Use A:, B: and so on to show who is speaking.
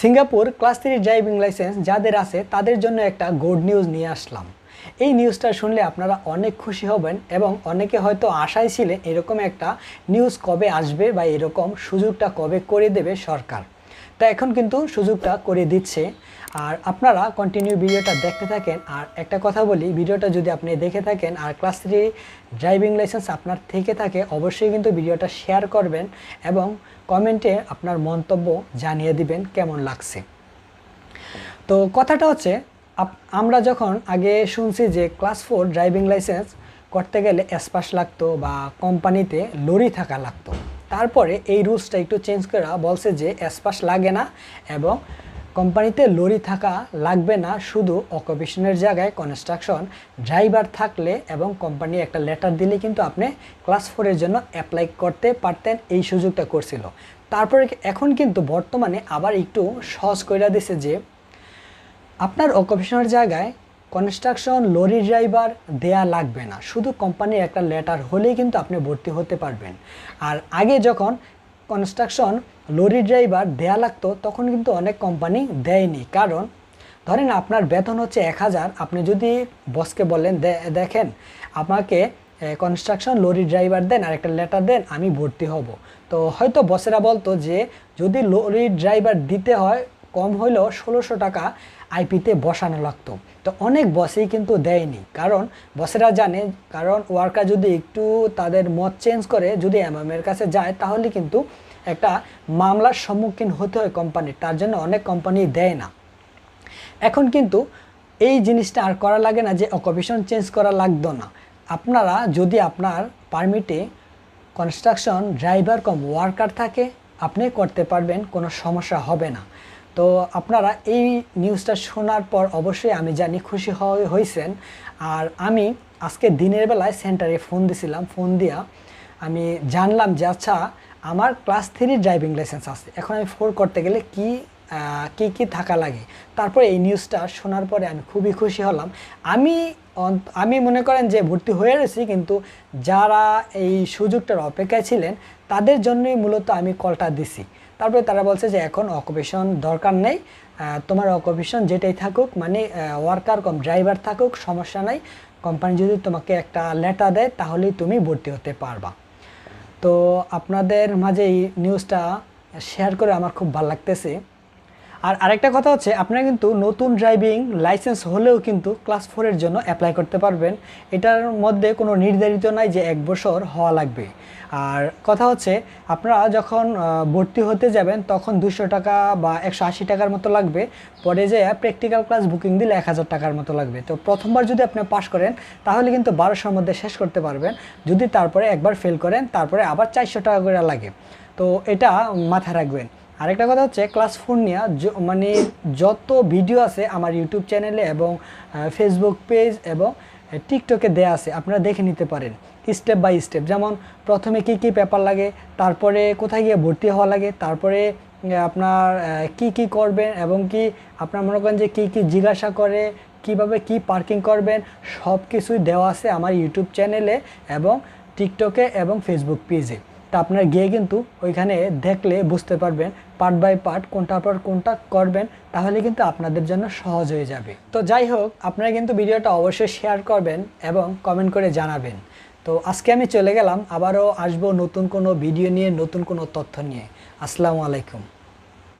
A: Singapore class three driving licence যাদের আছে, তাদের জন্য একটা গুড নিউজ নিয়ে আসলাম। এই নিউজটা শুনলে আপনারা অনেক খুশি হবেন এবং অনেকে হয়তো আশায় ছিলেন এরকম একটা নিউজ কবে আসবে বা এরকম সুযোগটা কবে করে দেবে সরকার। তা এখন কিন্তু সুযোগটা করে দিচ্ছে। আর আপনারা কন্টিনিউ ভিডিওটা দেখতে থাকেন। আর একটা কথা বলি, ভিডিওটা যদি আপনি দেখে থাকেন, আর ক্লাস থ্রি ড্রাইভিং লাইসেন্স আপনার থেকে থাকে, অবশ্যই কিন্তু ভিডিওটা শেয়ার করবেন এবং কমেন্টে আপনার মন্তব্য জানিয়ে দিবেন কেমন লাগছে। তো কথাটা হচ্ছে আমরা যখন আগে শুনছি যে ক্লাস ফোর ড্রাইভিং লাইসেন্স করতে গেলে এসপাস লাগতো বা কোম্পানিতে লরি থাকা লাগতো। তারপরে এই রুলসটা একটু চেঞ্জ করা বলছে যে এসপাস লাগে না এবং কোম্পানিতে লরি থাকা লাগবে না, শুধু অকুপেশনের জায়গায় কনস্ট্রাকশন, ড্রাইভার থাকলে এবং কোম্পানি একটা লেটার দিলে কিন্তু আপনি ক্লাস ফোরের জন্য অ্যাপ্লাই করতে পারতেন, এই সুযোগটা করছিল। তারপরে এখন কিন্তু বর্তমানে আবার একটু সহজ করে দিছে যে আপনার অকুপেশনের জায়গায় কনস্ট্রাকশন লরি ড্রাইভার দেয়া লাগবে না। শুধু কোম্পানির একটা লেটার হলেই কিন্তু আপনি ভর্তি হতে পারবেন। আর আগে যখন কনস্ট্রাকশন লরি ড্রাইভার দেয়া লাগতো, তখন কিন্তু অনেক কোম্পানি দেয়নি। কারণ, ধরেন আপনার বেতন হচ্ছে এক হাজার, আপনি যদি বসকে বলেন, "দে- দেখেন, আমাকে কনস্ট্রাকশন লরি ড্রাইভার দেন আর একটা লেটার দেন, আমি ভর্তি হব। তো হয়তো বসেরা বলতো যে, যদি লরি ড্রাইভার দিতে হয় কম হইলেও ষোলোশো টাকা আইপিতে বসানো লাগতো। তো অনেক বসেই কিন্তু দেয়নি। কারণ বসেরা জানে, কারণ ওয়ার্কার যদি একটু তাদের মত চেঞ্জ করে, যদি এমএমের কাছে যায়, তাহলে কিন্তু একটা মামলার সম্মুখীন হতে হয় কোম্পানির তার জন্য অনেক কোম্পানি দেয় না। এখন কিন্তু এই জিনিসটা আর করা লাগে না যে অকুপেশন চেঞ্জ করা লাগতো না। আপনারা যদি আপনার পারমিটে কনস্ট্রাকশন ড্রাইভার কম ওয়ার্কার থাকে, আপনি করতে পারবেন, কোনো সমস্যা হবে না। তো আপনারা এই নিউজটা শোনার পর অবশ্যই আমি জানি খুশি হয়ে- হয়েছেন আর আমি আজকে দিনের বেলায় সেন্টারে ফোন দিছিলাম ফোন দিয়া আমি জানলাম যে আচ্ছা আমার ক্লাস থ্রি ড্রাইভিং লাইসেন্স আছে। এখন আমি ফোর করতে গেলে কি কি কি থাকা লাগে? তারপরে এই নিউজটা শোনার পরে আমি খুবই খুশি হলাম। আমি আমি মনে করেন যে ভর্তি হয়ে রয়েছি, কিন্তু যারা এই সুযোগটার অপেক্ষায় ছিলেন, তাদের জন্যই মূলত আমি কলটা দিছি। তারপরে তারা বলছে যে এখন অকুপেশন দরকার নেই। তোমার অকুপেশন যেটাই থাকুক মানে ওয়ার্কার কম ড্রাইভার থাকুক, সমস্যা নাই। কোম্পানি যদি তোমাকে একটা লেটার দেয়, তাহলেই তুমি ভর্তি হতে পারবা। তো আপনাদের মাঝে এই নিউজটা শেয়ার করে আমার খুব ভালো লাগতেছে। আর আরেকটা কথা হচ্ছে, আপনারা কিন্তু নতুন ড্রাইভিং লাইসেন্স হলেও কিন্তু ক্লাস ফোরের জন্য অ্যাপ্লাই করতে পারবেন। এটার মধ্যে কোনো নির্ধারিত নাই যে এক বছর হওয়া লাগবে। আর কথা হচ্ছে, আপনারা যখন ভর্তি হতে যাবেন, তখন দুশো টাকা বা একশো আশি টাকার মতো লাগবে। পরে যে প্র্যাকটিক্যাল ক্লাস বুকিং দিলে এক হাজার টাকার মতো লাগবে। তো প্রথমবার যদি আপনি পাস করেন, তাহলে কিন্তু বারোশোর মধ্যে শেষ করতে পারবেন। যদি তারপরে একবার ফেল করেন, তারপরে আবার চারশো টাকা করে লাগে। তো এটা মাথায় রাখবেন। আরেকটা কথা হচ্ছে ক্লাস ফোর নিয়ে মানে যত ভিডিও আছে আমার ইউটিউব চ্যানেলে এবং ফেসবুক পেজ এবং টিকটকে দেয়া আছে, আপনারা দেখে নিতে পারেন স্টেপ বাই স্টেপ যেমন প্রথমে কি কি পেপার লাগে, তারপরে কোথায় গিয়ে ভর্তি হওয়া লাগে, তারপরে আপনার কি কি করবেন এবং কি আপনার মনে করেন যে কি কি জিজ্ঞাসা করে, কীভাবে কি পার্কিং করবেন সব কিছুই দেওয়া আছে আমার ইউটিউব চ্যানেলে এবং টিকটকে এবং ফেসবুক পেজে তা আপনারা গিয়ে কিন্তু ওইখানে দেখলে বুঝতে পারবেন পার্ট বাই পার্ট কোনটার পর কোনটা করবেন, তাহলে কিন্তু আপনাদের জন্য সহজ হয়ে যাবে। তো যাই হোক, আপনারা কিন্তু ভিডিওটা অবশ্যই শেয়ার করবেন এবং কমেন্ট করে জানাবেন। তো আজকে আমি চলে গেলাম, আবারও আসব নতুন কোনো ভিডিও নিয়ে, নতুন কোনো তথ্য নিয়ে। আসসালামু আলাইকুম।